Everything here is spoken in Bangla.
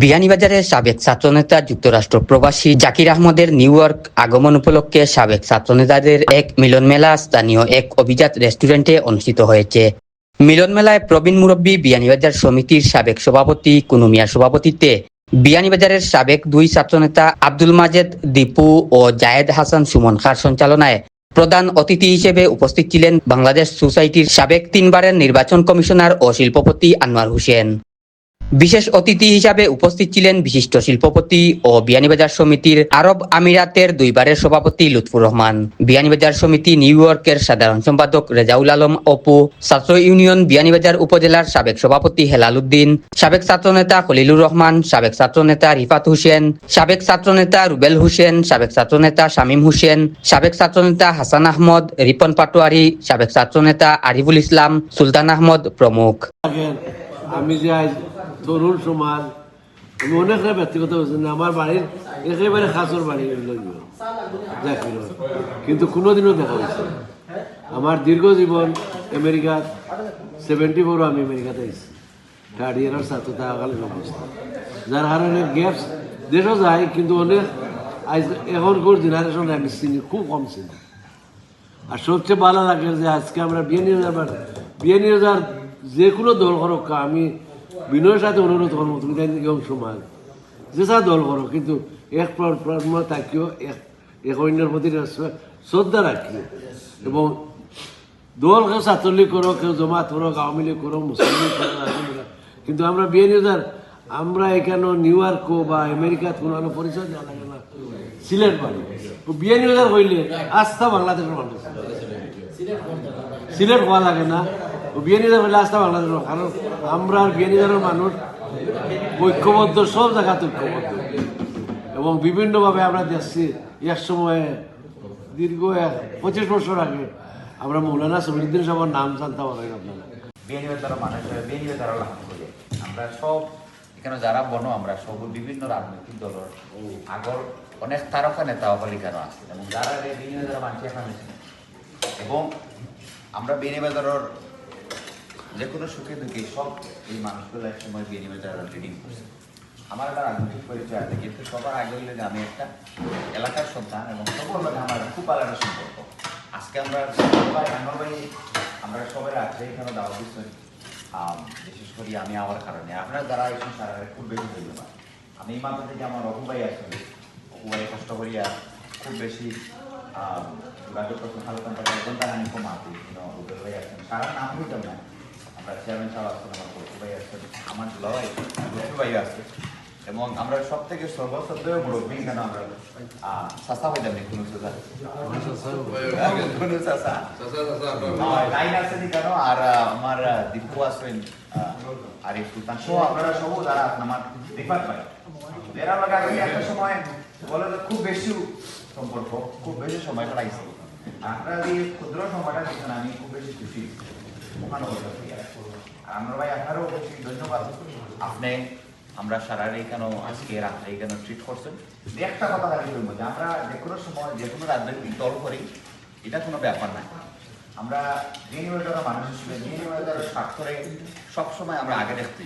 বিয়ানীবাজারের সাবেক ছাত্রনেতা যুক্তরাষ্ট্র প্রবাসী জাকির আহমদের নিউ ইয়র্ক আগমন উপলক্ষে সাবেক ছাত্রনেতাদের এক মিলন মেলা স্থানীয় এক অভিজাত রেস্টুরেন্টে অনুষ্ঠিত হয়েছে। মিলন মেলায় প্রবীণ মুরব্বী বিয়ানীবাজার সমিতির সাবেক সভাপতি কুনুমিয়ার সভাপতিত্বে বিয়ানীবাজারের সাবেক দুই ছাত্রনেতা আব্দুল মাজেদ, দীপু ও জায়েদ হাসান সুমন খার সঞ্চালনায় প্রধান অতিথি হিসেবে উপস্থিত ছিলেন বাংলাদেশ সোসাইটির সাবেক তিনবারের নির্বাচন কমিশনার ও শিল্পপতি আনোয়ার হোসেন। বিশেষ অতিথি হিসাবে উপস্থিত ছিলেন বিশিষ্ট শিল্পপতি ও বিয়ানীবাজার সমিতির আরব আমিরাতের দুইবারের সভাপতি লুৎফুর রহমান, বিয়ানীবাজার সমিতি নিউ ইয়র্কের সাধারণ সম্পাদক রেজাউল আলম অপু ছাত্র ইউনিয়ন বিয়ানীবাজার উপজেলার সাবেক সভাপতি হেলাল উদ্দিন, সাবেক ছাত্রনেতা খলিলুর রহমান, সাবেক ছাত্রনেতা রিফাত হোসেন, সাবেক ছাত্রনেতা রুবেল হোসেন, সাবেক ছাত্রনেতা শামীম হোসেন, সাবেক ছাত্রনেতা হাসান আহমদ, রিপন পাটোয়ারি, সাবেক ছাত্রনেতা আরিফুল ইসলাম, সুলতান আহমদ প্রমুখ। আমি যে তরুণ সমাজ, আমি অনেকটা ব্যক্তিগত হয়েছেন আমার বাড়ির একেবারে খাসর বাড়ি কিন্তু কোনোদিনও দেখা হয়েছে না। আমার দীর্ঘ জীবন আমেরিকাত সেভেন্টি ফোর আমি আমেরিকাতে আইছি। থার্ড ইয়ারের ছাত্র থাকাকালীন অবস্থা। যার কারণে গ্যাপস দেশও যায়, কিন্তু অনেক এখনকার জেনারেশন আমি চিনি, খুব কম চিনি। আর সবচেয়ে ভালো লাগে যে আজকে আমরা বিয়ে নিয়ে যাবার বিয়ে নিয়ে যাওয়ার যে কোনো দল করো আমি বিনয়ের সাথে অনুরোধ করব, তুমি তাই নিয়ম সমাজ যে যা দল করো, কিন্তু এক প্রজন্ম থাকিও এক এক অন্যের প্রতি শ্রদ্ধা রাখিও। এবং দল কেউ ছাত্রলীগ করো, কেউ জমাত করো, আওয়ামী লীগ করো, মুসলিম কিন্তু আমরা বিয়ে নিয়ে যার আমরা এখানে নিউ ইয়র্কও বা আমেরিকাত কোনো কোনো পরিচয় লাগে না। সিলেট বাড়ি বিয়ে নিয়ে যার হইলে আস্থা বাংলাদেশের মানুষ। সিলেট হওয়া লাগে না। বিয়ানীদার হলে আস্থা বাংলাদেশের মানুষ। কারণ আমরা বিয়ানীদারের মানুষ ঐক্যবদ্ধ, সব জায়গাতে ঐক্যবদ্ধ এবং বিভিন্নভাবে আমরা দেখছি এক সময়ে দীর্ঘ এক পঁচিশ বছর আগে আমরা মৌলানা সমিরুদ্দিন সাহেবের নাম জানতাম পারি আপনারা বিএনপির দ্বারা মানুষ করে আমরা সব, এখানে যারা বনো, আমরা সব বিভিন্ন রাজনৈতিক দলের আগর অনেক তারকা নেতা এখানে আছে এবং যারা বিএনপি দ্বারা মানুষ এখানে। এবং আমরা বিএনপি দলের যে কোনো সুখে দুঃখে সব এই মানুষগুলো এক সময় বিএনপি তারা লিডিং করছে। আমার একটা রাজনৈতিক পরিচয় আছে কিন্তু সবার আগে হইলে আমি একটা এলাকার সন্তান এবং সকল লোক আমার খুব আলাদা সম্পর্ক। আজকে আমরা সবাই ভাই আমরা সবাই রাত্রে এখানে দাওয়া দিচ্ছি। বিশেষ করে আমি আমার কারণে। আপনার দ্বারা এই সংসারে খুব বেশি হইল না। আমি মাত্র থেকে আমার অপু ভাই আসলে অপু ভাই কষ্ট করিয়া খুব বেশি আম, যোগাযোগ করতে ভালো ঘণ্টা ঘণ্টা কমাতে ভাই আসছেন সারা নাম হইতাম না। এবং আমরা সব থেকে সর্বশ্রদ্ধেয় মুরব্বী কেন আমরা হয়ে যাবেন কোনো? আর আমার দীপু আহ, আরিফ সুলতান। সহ আপনারা সব যারা আমার রিফাত ভাই। এরা লোক আগে একটা সময় বলে খুব বেশি সম্পর্ক খুব বেশি সময় কাটাইছে আপনারা যে ক্ষুদ্র সময়টা দিচ্ছেন আমি খুব বেশি খুশি। আমরা ভাই আপনারও আজকে রাত্রে এখানে ট্রিট করছেন? একটা কথা দাবি মধ্যে আমরা যে কোনো সময় যে কোনো রাজনৈতিক দল করি, এটা কোনো ব্যাপার না। আমরা বিনিময় মানুষ হিসেবে বিনিময় স্বার্থরে সবসময় আমরা আগে দেখতে